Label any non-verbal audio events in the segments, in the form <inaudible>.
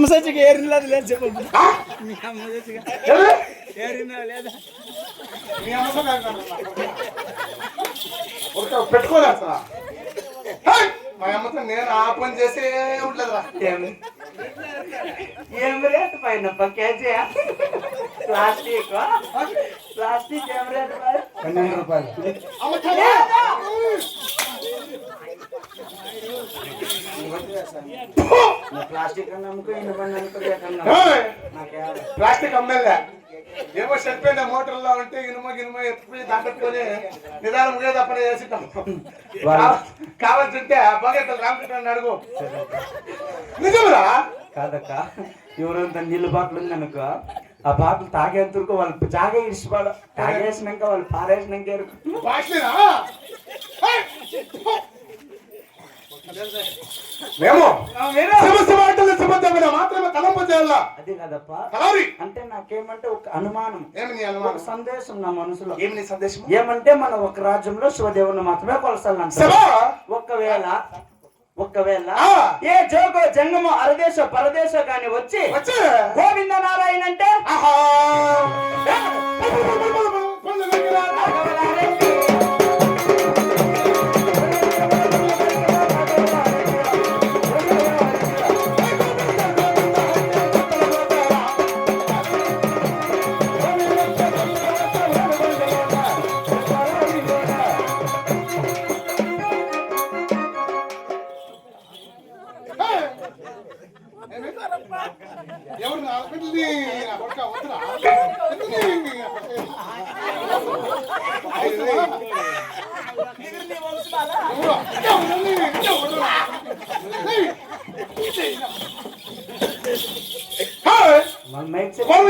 అమ్మ సచ్చిగా ఏరినది లేదు చెప్పు? మీ అమ్మ సచ్చిగా? ఏరినా లేదా? మీ అమ్మతో కాదు నాన్న. ఒక పెట్టుకోలేస్తా మా అమ్మతో నేను ఆ పని చేసే ఉండలేదురా ఏం రేట్ పైన కేజీ ప్లాస్టిక్. ప్లాస్టిక్ ఏం రేట్ పన్నెండు రూపాయలు. అమ్మ. ప్లాస్టిక్ అమ్మేలే. ఏమో చనిపోయిన మోటార్లో ఉంటే ఇనుమ గినుమ ఎత్తుకుని దాంట్లోనే నిదానంగా తప్పన చేసిద్దాం కావాల్సి ఉంటే బాగా రామకృష్ణ అడుగు. నిజమరా కాదక్క ఎవరంత నీళ్ళు బాటిల్ ఉంది అనుకో ఆ బాటిల్ తాగేంతకు వాళ్ళు జాగా ఇష్టపడ తాగేసినాక వాళ్ళు పారేసినాక మేము సమస్య మాటలు సమర్థమైన మాత్రమే తలంపు చేయాల అది కాదప్ప కలవరి అంటే నాకేమంటే ఒక అనుమానం ఏమి నీ ఒక అనుమానం సందేశం నా మనసులో ఏమి నీ సందేశం ఏమంటే మనం ఒక రాజ్యంలో శివదేవుని మాత్రమే కొలసాలంట ఒకవేళ ఒకవేళ ఆ. ఏ జోగో జంగమో అరదేశ పరదేశ కాని వచ్చి వచ్చే గోవింద నారాయణ అంటే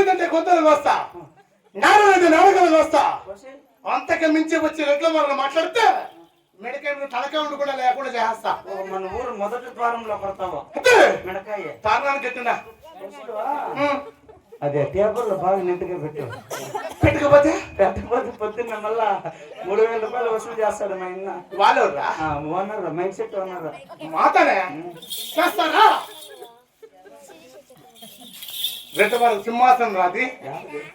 మైక్ సెట్ కోవిడ్ అంటే కొత్తలకు వస్తా. నారాయణ నాటకాలకు వస్తా. కోసి, అంతకు మించి వచ్చి రెట్ల మనం మాట్లాడితే మెడకాయ తలకాయ కూడా లేకుండా చేస్తా మన ఊరు మొదటి ద్వారంలో కొడతావు. మిడకాయ. తారణానికి కోసిడువా? అదే టేబుల్ బాగా నీట్గా పెట్టు. పెట్టుకోపోతే? పెట్టకపోతే పొద్దున్న మళ్ళా మూడు వేల రూపాయలు వసూలు చేస్తాడు మా ఇన్న. వాళ్ళు ఓనర్ మైక్ సెట్ ఓనర్ మాతనే? చేస్తారా? రెండు వారు సింహాసనం రాది.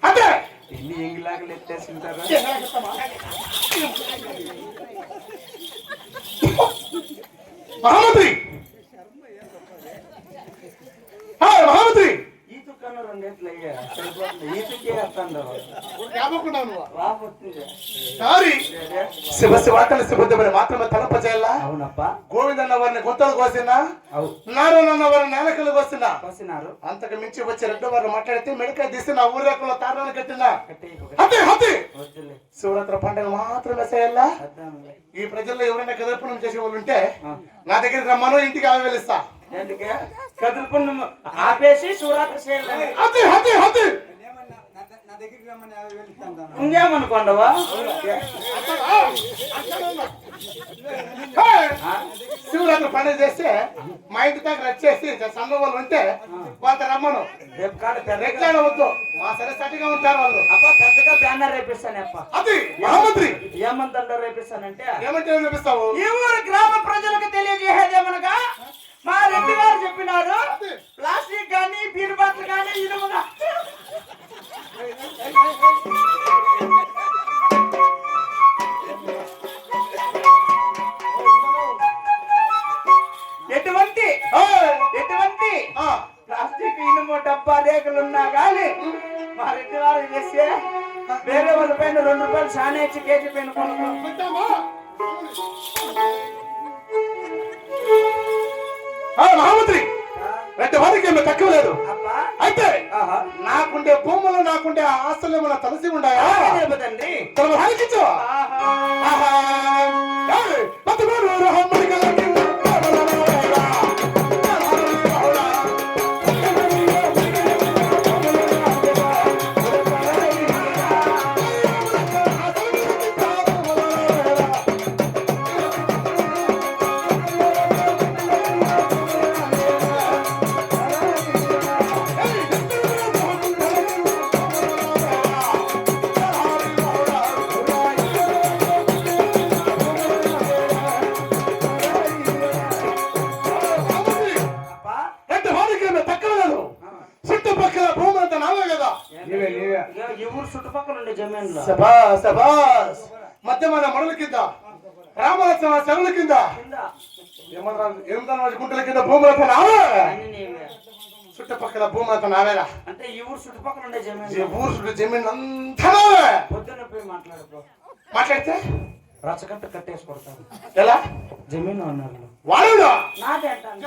అంతే ఎన్ని ఎంగిలాగలు ఎత్తేసింటారా మహామంత్రి! మహామంత్రి! కన్నా రెండేట్లు అయ్యా ఈతుకే శివ శివాకల మాత్రమే అవునప్పా. గోవిందన్న వారిని గొంతలు కోసినా? నారాయణ వారిని నేలకలు కోసినా? కోసినారు. అంతకు మించి వచ్చి రెండు వారు మాట్లాడితే మెడకాయ తీసి నా ఊరేకుల తారాన్ని కట్టినా? కట్టి హతి హతి వద్దులే. శివరాత్రి పండుగ మాత్రమే చేయాలా? ఈ ప్రజల్లో ఎవరైనా కదర్పణం చేసే వాళ్ళు ఉంటే. నా దగ్గరికి రమ్మను ఇంటికి ఆమె కదులుకున్న ఆపేసి శివరాత్రి చేయాలి. హతి ఇంకేమనుకోండవా హే! శివరాత్రి పండుగ చేస్తే మా ఇంటి దగ్గర వచ్చేసి సంఘం వాళ్ళు ఉంటే వాళ్ళ రమ్మను. రేపు కాడ పెద్ద రెగ్లాడ వద్దు. మా సరే సటిగా ఉంటారు వాళ్ళు. అప్ప పెద్దగా బ్యానర్ రేపిస్తాను అప్ప. అది మహామంత్రి. ఏమంతంటారు రేపిస్తానంటే? ఏమంటే ఏం చూపిస్తావు ఈ ఊరు గ్రామ ప్రజలకు తెలియజేసేదేమనగా మా రెడ్డి గారు చెప్పినారు ప్లాస్టిక్ గాని బీర్ బాటిల్ గాని ఇనుము ఎటువంటి! ఎటువంటి ప్లాస్టిక్ ఇనుము డబ్బా రేకులు ఉన్నా గాని మా రెడ్డి వారు చేస్తే వేరే వాళ్ళ పైన రెండు రూపాయలు సానే ఇచ్చి కేజీ పైన కొనుక్కోం పెట్టామా? ఆ, మహామంత్రి రెండు వారికి ఏమీ తక్కువ లేదు. అయితే నాకుండే భూములు నాకుండే ఆస్తులు ఏమైనా తలసి ఉన్నాయా? లేదండి తమ సబాస్ సబాస్ మధ్య మన మడుల కింద రామలక్ష్మ చెరువుల కింద. ఏమన్నా గుంటల కింద నీవే చుట్టుపక్కల భూములతో నావేరా అంటే ఈ ఊరు చుట్టుపక్కల ఉండే ఈ జమీన్ ఊరు చుట్టూ జమీన్ అంతా నావే. పొద్దున్న పోయి మాట్లాడుకో మాట్లాడితే? రచ్చకట్ట కట్టేసి కొడతాను ఎలా? జమీన్ అన్నారు వాడు నాదే అంటాను.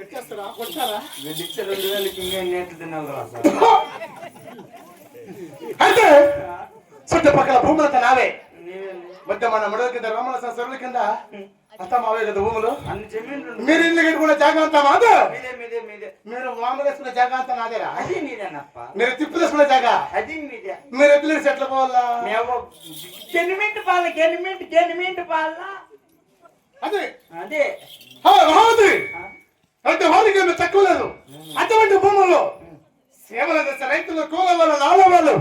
పెట్టేస్తారా? కొట్టారా వీళ్ళు ఇచ్చే రెండు వేలకి ఇంకా నేట్లు తినాలి రా సార్. అయితే చుట్టుపక్కల భూములతో నావే. నీవే మధ్య మన మడుల కింద రామలక్ష్మ చెరువుల కింద అంతా మావే కదా భూములు? అన్ని జమీన్లు. మీరు ఇల్లు కట్టుకున్న జాగా అంతా మాదే? మీదే మీదే మీదే. మీరు మామూలు వేసుకున్న జాగా అంతా నాదేరా? అది నీదేనప్ప మీరు తిప్పు తీసుకున్న జాగా? అది మీదే. మీరు ఎత్తులు సెట్ల పోవాలా? మేము గెనిమింటి పాల గెనిమింటి గెనిమింటి పాల. అదే. అదే. అంటే వాళ్ళకి ఏమీ తక్కువ లేదు. అటువంటి భూముల్లో సేవల దశ రైతులు కూల వాళ్ళు నాల వాళ్ళు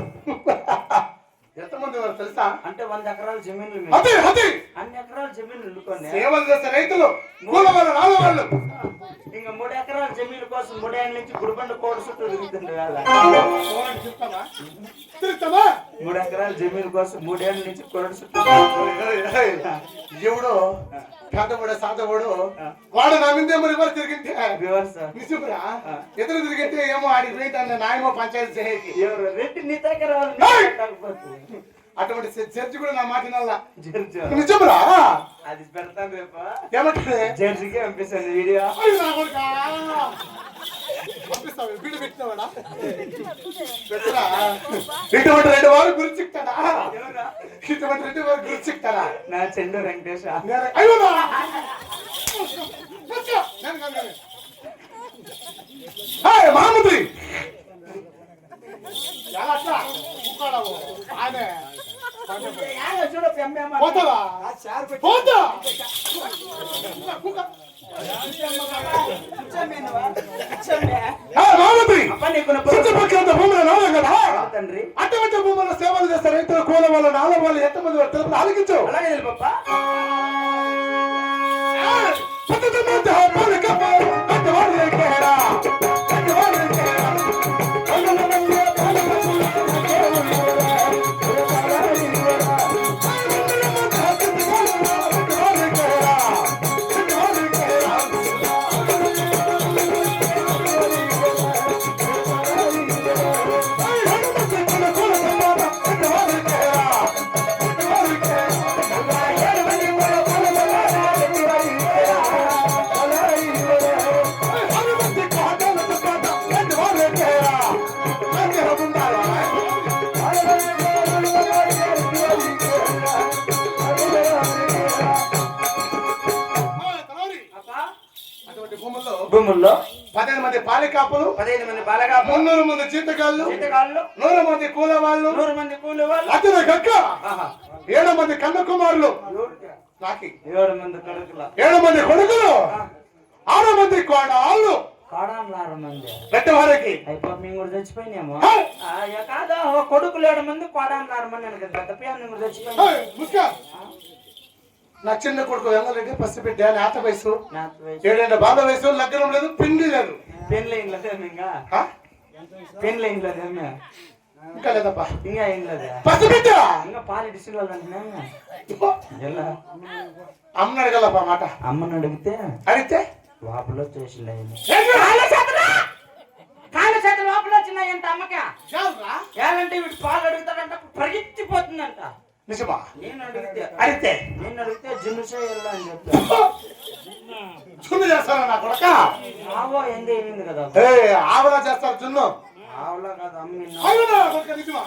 ఎంతమంది ఉన్నారు తెలుసా? అంటే వంద ఎకరాల జమీన్లు అదే అదే. అన్ని ఎకరాల జమీన్లు సేవల దశ రైతులు కూల వాళ్ళు నాల వాళ్ళు ఇంకా మూడు ఎకరాల జమీన్ కోసం మూడేళ్ళ నుంచి గుడిబండ కోట చుట్టూ తిరుగుతావా మూడు ఎకరాల జమీన్ కోసం మూడేళ్ళ నుంచి కోట చుట్టూ ఎవడు? పేదవాడు సాధవాడు. వాడు నా మీద ఏమో రివర్స్ తిరిగింటే. నిజమురా? ఎదురు తిరిగితే ఏమో ఆడికి పోయింటాను నాయమో పంచాయతీ చేయకి. ఎవరు? రెడ్డి నీ దగ్గర అటువంటి చర్చి కూడా నా మాట నిజమురా? అది పెడతాను రేపా. ఏమంటే? జడ్జికి పంపిస్తాను వీడియో? <laughs> ఇటువంటి రెండు వారు గురి చిక్తాడా ఎవరా? ఇటువంటి రెండు వారు గురి చిక్తాడా నా చెండు వెంకటేశ నేను- అయ్యో నా. వచ్చా. నేను కాదు, నేను. ఏయ్, మహామంత్రి ఎలా అట్లా? కూకాడావు. ఆయనే. చూడ పెమ్మేమ పోతావా పోతా కూక. ఏయ్, మహామంత్రి చుట్టుపక్కల భూములు నాలుగు కదా తండ్రి అటువంటి భూముల సేవలు చేస్తారు రైతులు కూల వాళ్ళు ఎంతమంది వారు తెలుపు ఆలకించు అలాగే తెలుసు భూముల్లో పదిహేను మంది పాలికాపులు పదిహేను మంది బాలగా మున్నూరు మంది జీతగాళ్ళు జీతగాళ్ళు నూరు మంది కూల వాళ్ళు నూరు మంది కూలి వాళ్ళు అతని గక్క. ఏడు మంది కన్న కుమారులు? నాకి. ఏడు మంది కొడుకుల ఏడు మంది కొడుకులు ఆరు మంది కోడళ్ళు. కాడాన్లారు మంది. పెద్దవారికి. అయిపో మేము కూడా చచ్చిపోయినాము. కాదా కొడుకులు ఏడు మంది కోడాన్లారు మంది పెద్ద పిల్లలు చచ్చిపోయినా. నా చిన్న కొడుకు వెంగరెడ్డి పసి బిడ్డ నేత వయసు. ఏడేళ్ళ బాధ వయసు లగ్నం లేదు పిండి లేదు. పెళ్ళి? పెళ్ళి ఇంకా? లేదప్పా. ఇంకా అయింది లేదా? పసి బిడ్డ! ఇంకా పాలు డిసిల్ వాళ్ళంటున్నా ఎలా? అమ్మ అడగలప్పా మాట. అమ్మని అడిగితే? అడిగితే? కాళ్ళ చేతులు? లోపల వచ్చినాయంట అమ్మకి? ఏమంటే వీడు పాలు అడుగుతాడంట పరిగెత్తిపోతుందంట. నిజమా? నేను అడిగితే అడిగితే? నేను అడిగితే జిన్నుసే వెళ్ళా అని చెప్పా చున్ను చేస్తారా నా కొడక? ఆవో ఎందు అయింది కదా? ఏ ఆవలా చేస్తారు చున్ను ఆవులా కాదు అమ్మి నిజమా?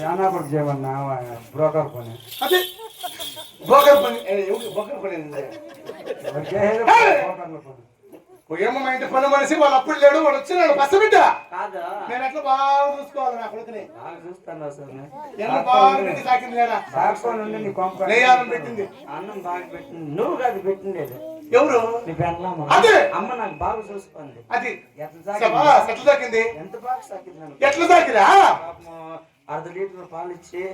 ಯಾನಾಪಟ್ ಜೀವನ್ ನಾವ ಬ್ರೋಕರ್ ಕೊನೆ ಅದೇ ಬ್ರೋಕರ್ ಕೊನೆ ಬ್ರೋಕರ್ ಕೊನೆ ಬ್ರೋಕರ್ ಕೊನೆ ఏమో మా ఇంటి పని మనిషి వాళ్ళు అప్పుడు లేడు వాడు వచ్చినాడు బస్సు బిడ్డ నేను ఎట్లా బాగా చూసుకోవాలి నా కొడుకుని? చూస్తాను ఎంత బాగా పెట్టి సాకింది లేరా సాక్సోన్ ఉండి నీ కొంప నెయ్యాలం పెట్టింది. అన్నం బాగా పెట్టింది. నువ్వు కాదు పెట్టిండేది. ఎవరు? నీ పెళ్ళామా? అదే. అమ్మ నాకు బాగా చూసుకుంది. అది. ఎట్లా తాకింది? ఎంత బాగా నన్ను? ఎట్లా తాకిరా అర్ధ లీటర్ పాలు ఇచ్చి?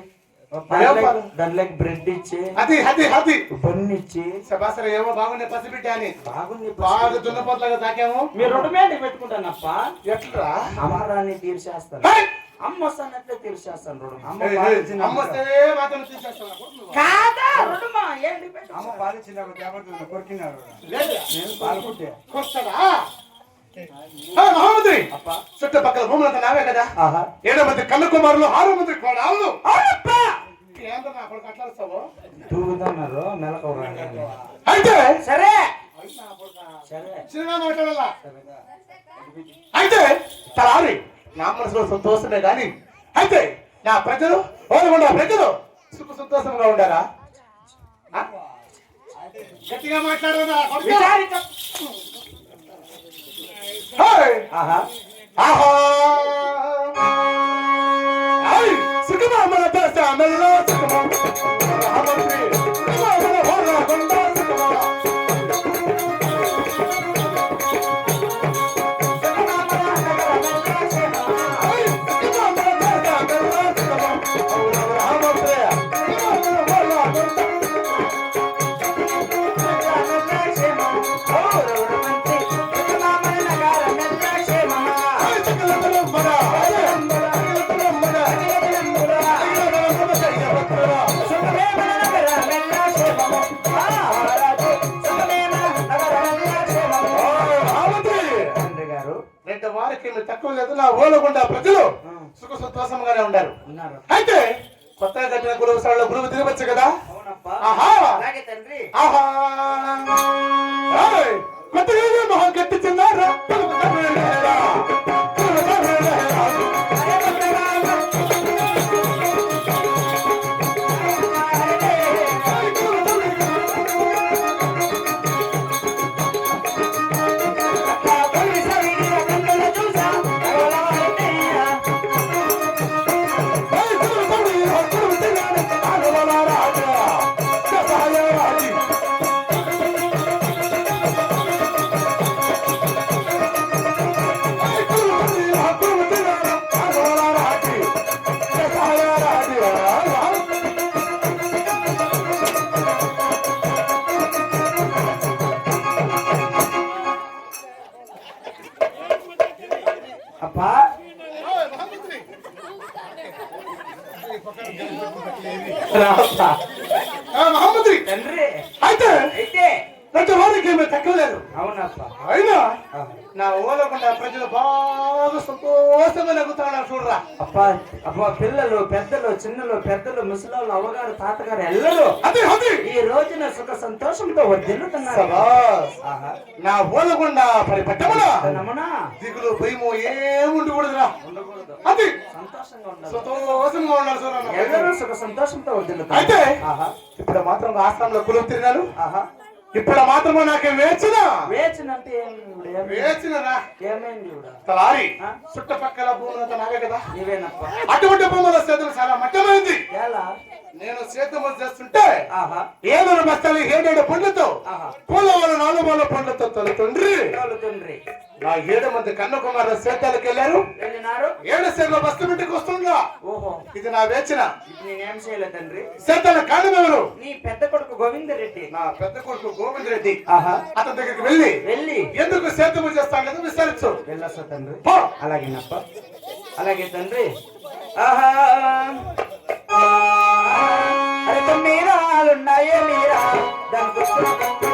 దాంట్లోకి బ్రెడ్ ఇచ్చి అది అది అది. బన్ ఇచ్చి. సభాసర ఏమో బాగుండే పసిబిడ్డ అని. బాగుంది బాగా దున్నపోతలాగా తాకాము. మీరు రెండు మేట పెట్టుకుంటానప్ప. ఎట్లా అమ్మరాన్ని తీర్చేస్తాను! అమ్మ వస్తానట్లే తీర్చేస్తాను రెండు అమ్మ వస్తే మాత్రం తీసేస్తావా? కాదా రెండుమా ఏంటి పెట్టు. అమ్మ పాలిచ్చింది కొరికినారు? నేను పాల్గొట్టే? మహామంత్రి! చుట్టుపక్కల భూములంతా నావే కదా? ఏడో మంది కన్న కుమారులు ఆరో మంది కోడాలు అయితే! సరే! అయితే తలారి నా మనసులో సంతోషమే కానీ అయితే నా ప్రజలు ఓలగొండ ప్రజలు సుఖ సంతోషంగా ఉండారా? గట్టిగా మాట్లాడదా విచారిత ఆహా ఆహా ఐ సుఖమా మన దేశ మెల్లో సుఖమా వారికి తక్కువ లేదు నా ఓలగుండా ప్రజలు సుఖ సంతోషంగానే ఉన్నారు. అయితే కొత్తగా కట్టిన గురువు సార్లు గురువు తిరగచ్చు కదా! కొత్తగా మొహం కట్టి చిన్నారా మహామంత్రి తండ్రి. అయితే అయితే. ప్రతి వారికి ఏమీ తక్కువ లేదు. అవునప్ప. అయినా. నా ఓలకుండా ప్రజలు బాగా సంతోషంగా నవ్వుతున్నారు చూడరా. అప్ప అప్ప పిల్లలు పెద్దలు చిన్నలు పెద్దలు ముసలాళ్ళు అవ్వగారు తాతగారు ఎల్లరూ ఈ రోజున సుఖ సంతోషంతో. ఆహా. నా ఓలకుండా పరిపెట్టమనా? నమనా దిగులు భయము ఏముండకూడదురా ఉండకూడదు. అది. సంతోషంగా ఉండాలి. ఎల్లరూ సుఖ సంతోషంతో వర్ధిల్లుతారు అయితే ఆహా. ఇప్పుడు మాత్రం ఆశ్రమంలో కులం తిరిగాను ఆహా. ఇప్పుడు మాత్రం నాకు వేచిన వేచినంటే తలారి? చుట్టుపక్కల భూములంతా నావే కదా? అటువంటి భూముల సేతులు చాలా మట్టమైంది. నేను సేద్యము చేస్తుంటే ఆహా. ఏడు బస్తాలు ఏడేడు పండ్లతో పూల వాళ్ళ నాలుగు వాళ్ళ పండ్లతో తొలుతుండ్రి. తోలు తండ్రి నా ఏడు మంది కన్నకుమారుల సేతాలకు వెళ్ళారు. ఏడు సేర్ల బస్తు బిడ్డకు వస్తుందా ఓహో. ఇది నా వేచిన. నేనేం చేయలేదు తండ్రి. సేతల కారణమెవరు నీ పెద్ద కొడుకు గోవిందరెడ్డి. నా పెద్ద కొడుకు గోవింద్ రెడ్డి ఆహా. అతని దగ్గరికి వెళ్ళి వెళ్ళి. ఎందుకు సేద్యము చేస్తాను లేదా విచారించు వెళ్ళొస్తా తండ్రి. అలాగేనప్ప అలాగే తండ్రి. ఆహా. మీరాలున్నాయే మీరా? దాని